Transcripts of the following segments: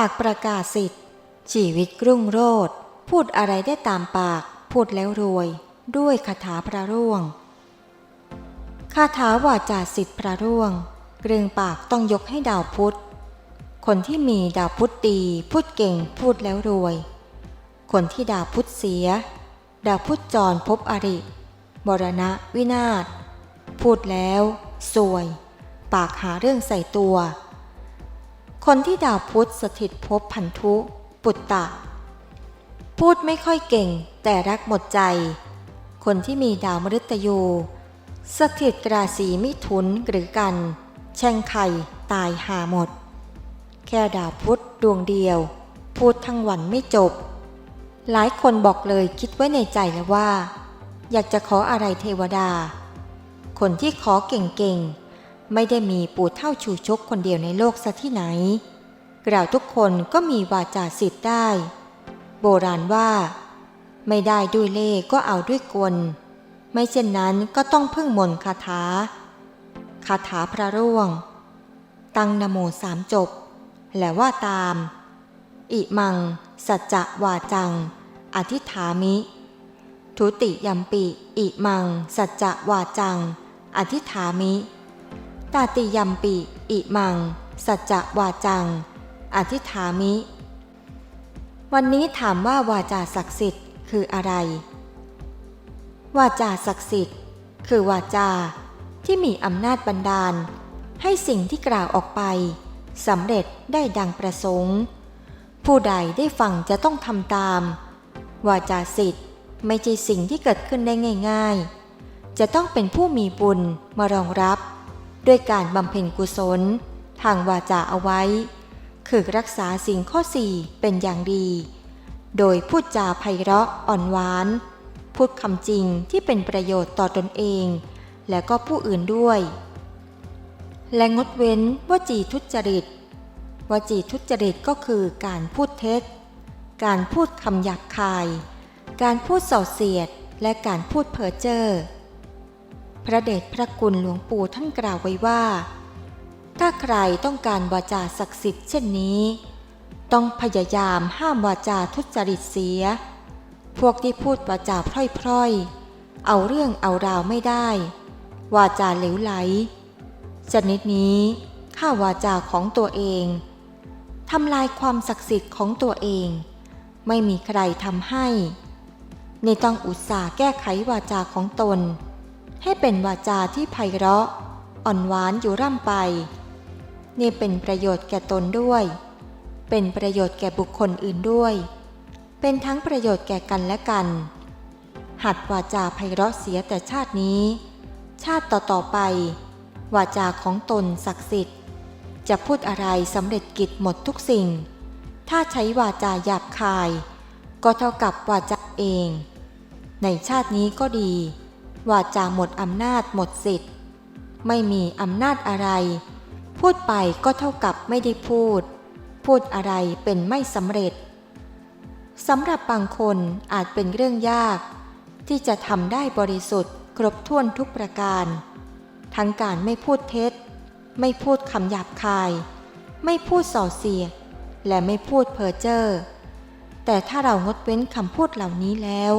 ากประกาศสิทธิ์ ชีวิตรุ่งโรจน์พูดอะไรได้ตามปาก พูดแล้วรวย ด้วยคาถาพระร่วงคาถาวาจาสิทธิ์พระร่วง เรื่องปากต้องยกให้ดาวพุธ คนที่มีดาวพุธดี พูดเก่งพูดแล้วรวย คนที่ดาวพุธเสีย ดาวพุธจรพบอริ บรณะวินาศ พูดแล้ว สวย ปากหาเรื่องใส่ตัว คนที่ดาวพุธสถิตภพพันธุ ปุตตะ พูดไม่ค่อยเก่งแต่รักหมดใจ คนที่มีดาวมฤตยู สถิตราศีมิถุนหรือกัน แช่งไข่ตายหาหมด แค่ดาวพุธดวงเดียว พูดทั้งวันไม่จบ หลายคนบอกเลยคิดไว้ในใจแล้วว่า อยากจะขออะไรเทวดา คนที่ขอเก่งๆ ไม่ได้มีปู่เท่าชูชกคนเดียวในโลกซะที่ไหนเราทุกคนก็มีวาจาสิทธิ์ได้ โบราณว่า ไม่ได้ด้วยเล่ก็เอาด้วยกล ไม่เช่นนั้นก็ต้องพึ่งมนต์คาถา คาถาพระร่วง ตั้งนโมสามจบ และว่าตาม อิมัง สัจจะวาจัง อธิษฐามิ ทุติยัมปิ อิมัง สัจจะวาจัง อธิษฐามิ ตาติยัมปิ อิมัง สัจจะวาจัง อธิฐามิ วันนี้ถามว่าวาจาศักดิ์สิทธิ์คืออะไร วาจาศักดิ์สิทธิ์ คือวาจาที่มีอำนาจบันดาล ให้สิ่งที่กล่าวออกไปสำเร็จได้ดังประสงค์ ผู้ใดได้ฟังจะต้องทำตาม วาจาสิทธิ์ไม่ใช่สิ่งที่เกิดขึ้นได้ง่าย ๆ จะต้องเป็นผู้มีบุญมารองรับ ด้วยการบำเพ็ญกุศล ทางวาจาเอาไว้ คือรักษาสิ่งข้อสี่เป็นอย่างดี โดยพูดจาไพเราะอ่อนหวาน พูดคำจริงที่เป็นประโยชน์ต่อตนเอง และก็ผู้อื่นด้วย และงดเว้นวจีทุจริต วจีทุจริตก็คือการพูดเท็จ การพูดคำหยาบคาย การพูดส่อเสียด และการพูดเพ้อเจ้อ พระเดชพระคุณหลวงปู่ท่านกล่าวไว้ว่า ถ้าใครต้องการวาจาศักดิ์สิทธิ์เช่นนี้ ต้องพยายามห้ามวาจาทุจริตเสีย พวกที่พูดวาจาพร่อยๆ เอาเรื่องเอาราวไม่ได้ วาจาเหลวไหล ชนิดนี้ข้าวาจาของตัวเองทำลายความศักดิ์สิทธิ์ของตัวเอง ไม่มีใครทำให้ ในต้องอุตส่าห์แก้ไขวาจาของตน ให้เป็นวาจาที่ไพเราะ อ่อนหวานอยู่ร่ำไป นี่เป็นประโยชน์แก่ตนด้วย เป็นประโยชน์แก่บุคคลอื่นด้วย เป็นทั้งประโยชน์แก่กันและกัน หัดวาจาไพเราะเสียแต่ชาตินี้ ชาติต่อๆไป วาจาของตนศักดิ์สิทธิ์ จะพูดอะไรสำเร็จกิจหมดทุกสิ่ง ถ้าใช้วาจาหยาบคาย ก็เท่ากับวาจาเอง ในชาตินี้ก็ดี วาจาหมดอำนาจหมดสิทธิ์ ไม่มีอำนาจอะไร พูดไปก็เท่ากับไม่ได้พูด พูดอะไรเป็นไม่สำเร็จสำหรับบางคนอาจเป็นเรื่องยาก ที่จะทำได้บริสุทธิ์ ครบถ้วนทุกประการ ทั้งการไม่พูดเท็จ ไม่พูดคำหยาบคาย ไม่พูดส่อเสียด และไม่พูดเพ้อเจ้อแต่ถ้าเรางดเว้นคำพูดเหล่านี้แล้ว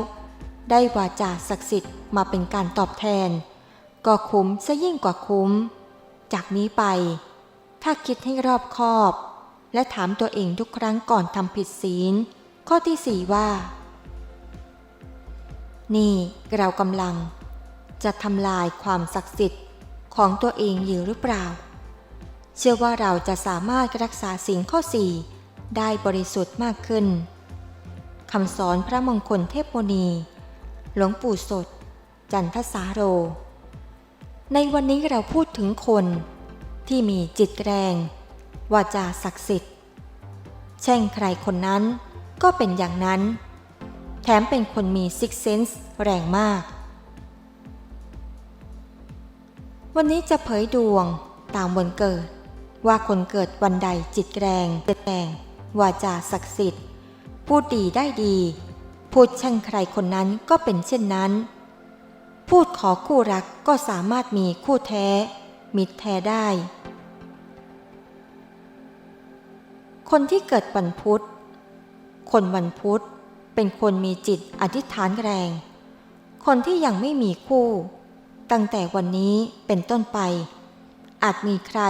ได้วาจาศักดิ์สิทธิ์มาเป็นการตอบแทน ก็คุ้มซะยิ่งกว่าคุ้ม จากนี้ไป ถ้าคิดให้รอบคอบ และถามตัวเองทุกครั้งก่อนทำผิดศีล ข้อที่สี่ว่า นี่เรากำลัง จะทำลายความศักดิ์สิทธิ์ของตัวเองอยู่หรือเปล่า เชื่อว่าเราจะสามารถรักษาสิ่งข้อสี่ได้บริสุทธิ์มากขึ้นคำสอนพระมงคลเทพโมนี หลวงปู่สด จันทสาโร ในวันนี้เราพูดถึงคนที่มีจิตแรงวาจาศักดิ์สิทธิ์ แช่งใครคนนั้นก็เป็นอย่างนั้น แถมเป็นคนมีซิกเซนส์แรงมาก วันนี้จะเผยดวงตามวันเกิด ว่าคนเกิดวันใดจิตแรงเด็ดแรงวาจาศักดิ์สิทธิ์ พูดดีได้ดี พูดแช่งใครคนนั้นก็เป็นเช่นนั้น พูดขอคู่รักก็สามารถมีคู่แท้ มิตรแท้ได้คคนที่เกิดวันพุธ คนวันพุธเป็นคนมีจิตอธิษฐานแรง คนที่ยังไม่มีคู่ ตั้งแต่วันนี้เป็นต้นไป อาจมีใคร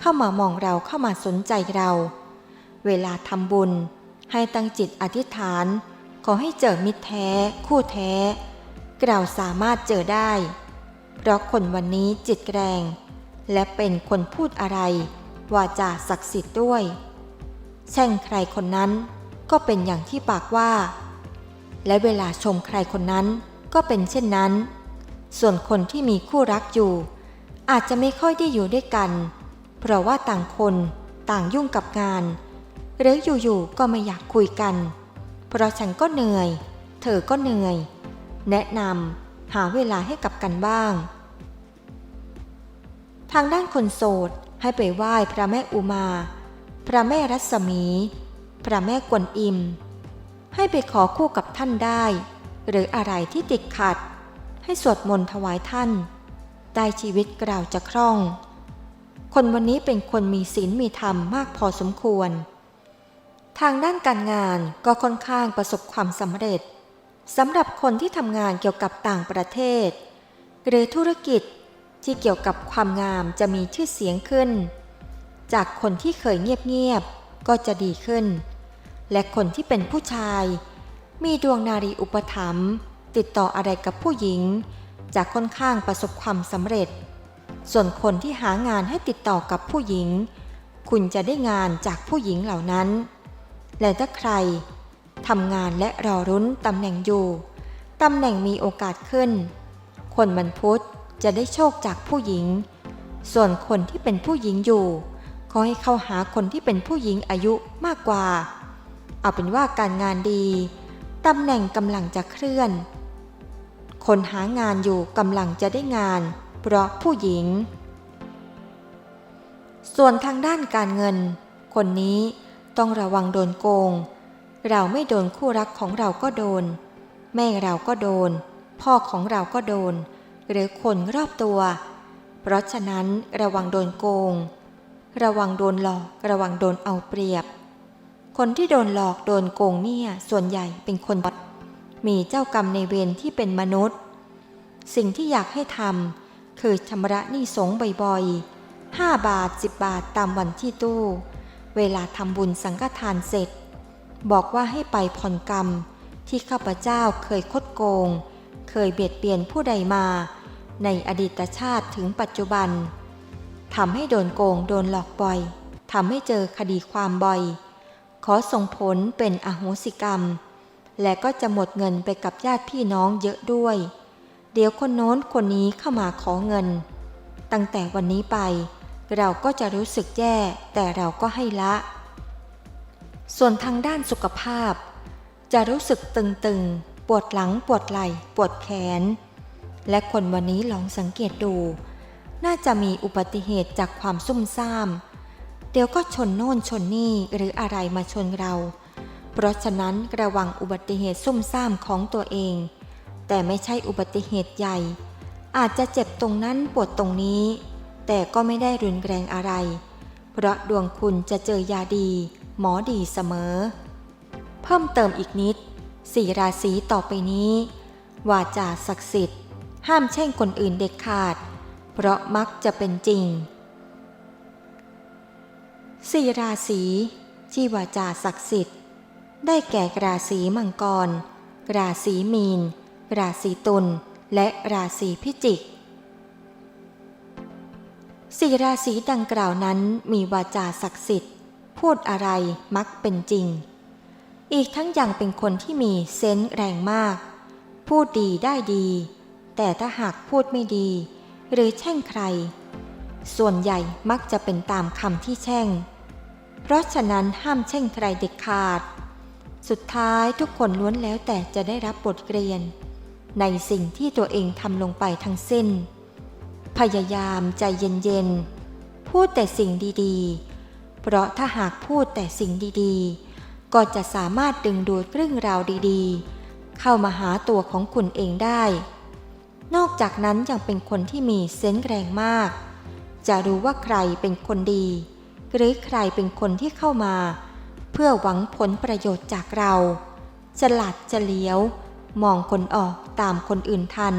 เข้ามามองเราเข้ามาสนใจเรา เวลาทำบุญให้ตั้งจิตอธิษฐาน ขอให้เจอมิตรแท้ คู่แท้ เราสามารถเจอได้ เพราะคนวันนี้จิตแรง และเป็นคนพูดอะไร วาจาศักดิ์สิทธิ์ด้วย แช่งใครคนนั้นก็เป็นอย่างที่ปากว่า และเวลาชมใครคนนั้นก็เป็นเช่นนั้น ส่วนคนที่มีคู่รักอยู่ อาจจะไม่ค่อยได้อยู่ด้วยกัน เพราะว่าต่างคนต่างยุ่งกับงาน หรืออยู่ๆก็ไม่อยากคุยกัน เพราะฉันก็เหนื่อย เธอก็เหนื่อย แนะนำหาเวลาให้กับกันบ้าง ทางด้านคนโสดให้ไปไหว้พระแม่อุมา พระแม่รัศมี พระแม่กวนอิม ให้ไปขอคู่กับท่านได้ หรืออะไรที่ติดขัด ให้สวดมนต์ถวายท่าน ได้ชีวิตกล่าวจะคล่อง คนวันนี้เป็นคนมีศีลมีธรรมมากพอสมควร ทางด้านการงานก็ค่อนข้างประสบความสำเร็จสำหรับคนที่ทำงานเกี่ยวกับต่างประเทศ หรือธุรกิจที่เกี่ยวกับความงามจะมีชื่อเสียงขึ้น จากคนที่เคยเงียบๆก็จะดีขึ้น และคนที่เป็นผู้ชาย มีดวงนารีอุปถัมภ์ติดต่ออะไรกับผู้หญิง จะค่อนข้างประสบความสำเร็จ ส่วนคนที่หางานให้ติดต่อกับผู้หญิง คุณจะได้งานจากผู้หญิงเหล่านั้น และถ้าใครทำงานและรอรุ้นตำแหน่งอยู่ ตำแหน่งมีโอกาสขึ้น คนมันพุธจะได้โชคจากผู้หญิง ส่วนคนที่เป็นผู้หญิงอยู่ขอให้เข้าหาคนที่เป็นผู้หญิงอายุมากกว่า เอาเป็นว่าการงานดี ตำแหน่งกำลังจะเคลื่อน คนหางานอยู่กำลังจะได้งาน เพราะผู้หญิง ส่วนทางด้านการเงิน คนนี้ ต้องระวังโดนโกง เราไม่โดนคู่รักของเราก็โดน แม่เราก็โดน พ่อของเราก็โดน หรือคนรอบตัว เพราะฉะนั้นระวังโดนโกง ระวังโดนหลอก ระวังโดนเอาเปรียบ คนที่โดนหลอกโดนโกงเนี่ยส่วนใหญ่เป็นคนมีเจ้ากรรมในเวรที่เป็นมนุษย์ สิ่งที่อยากให้ทำคือชำระหนี้สงบ่อยๆ5บาท 10 บาทตามวันที่ตู้ เวลาทำบุญสังฆทานเสร็จ บอกว่าให้ไปผ่อนกรรม ที่ข้าพเจ้าเคยคดโกง เคยเบียดเบียนผู้ใดมา ในอดีตชาติถึงปัจจุบันทำให้โดนโกงโดนหลอกบ่อยทำให้เจอคดีความบ่อย ขอส่งผลเป็นอโหสิกรรม และก็จะหมดเงินไปกับญาติพี่น้องเยอะด้วย เดี๋ยวคนโน้นคนนี้เข้ามาขอเงิน ตั้งแต่วันนี้ไป เราก็จะรู้สึกแย่แต่เราก็ให้ละ ส่วนทางด้านสุขภาพ จะรู้สึกตึงๆ ปวดหลังปวดไหล่ ปวดแขน และคนวันนี้ลองสังเกตดู น่าจะมีอุบัติเหตุจากความซุ่มซ่าม เดี๋ยวก็ชนโน่นชนนี่หรืออะไรมาชนเรา เพราะฉะนั้นระวังอุบัติเหตุซุ่มซ่ามของตัวเอง แต่ไม่ใช่อุบัติเหตุใหญ่ อาจจะเจ็บตรงนั้นปวดตรงนี้ แต่ก็ไม่ได้รุนแรงอะไร เพราะดวงคุณจะเจอยาดี หมอดีเสมอ เพิ่มเติมอีกนิดสี่ราศีต่อไปนี้ วาจาศักดิ์สิทธิ์ ห้ามแช่งคนอื่นเด็ดขาด เพราะมักจะเป็นจริงสี่ราศีที่วาจาศักดิ์สิทธิ์ ได้แก่ราศีมังกร ราศีมีน ราศีตุลและราศีพิจิก สี่ราศีดังกล่าวนั้นมีวาจาศักดิ์สิทธิ์ พูดอะไรมักเป็นจริง อีกทั้งยังเป็นคนที่มีเซนส์แรงมาก พูดดีได้ดี แต่ถ้าหากพูดไม่ดี หรือแช่งใคร ส่วนใหญ่มักจะเป็นตามคำที่แช่ง เพราะฉะนั้นห้ามแช่งใครเด็ดขาด สุดท้ายทุกคนล้วนแล้วแต่จะได้รับบทเรียน ในสิ่งที่ตัวเองทำลงไปทั้งสิ้น พยายามใจเย็นๆ พูดแต่สิ่งดีๆ เพราะถ้าหากพูดแต่สิ่งดีๆ ก็จะสามารถดึงดูดเรื่องราวดีๆ เข้ามาหาตัวของคุณเองได้ นอกจากนั้นยังเป็นคนที่มีเซนส์แรงมาก จะรู้ว่าใครเป็นคนดี หรือใครเป็นคนที่เข้ามา เพื่อหวังผลประโยชน์จากเราฉลาดเฉลียว มองคนออกตามคนอื่นทัน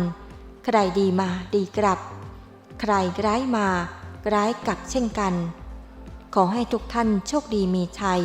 ใครดีมาดีกลับ ใครร้ายมา ร้ายกลับเช่นกัน ขอให้ทุกท่านโชคดีมีชัย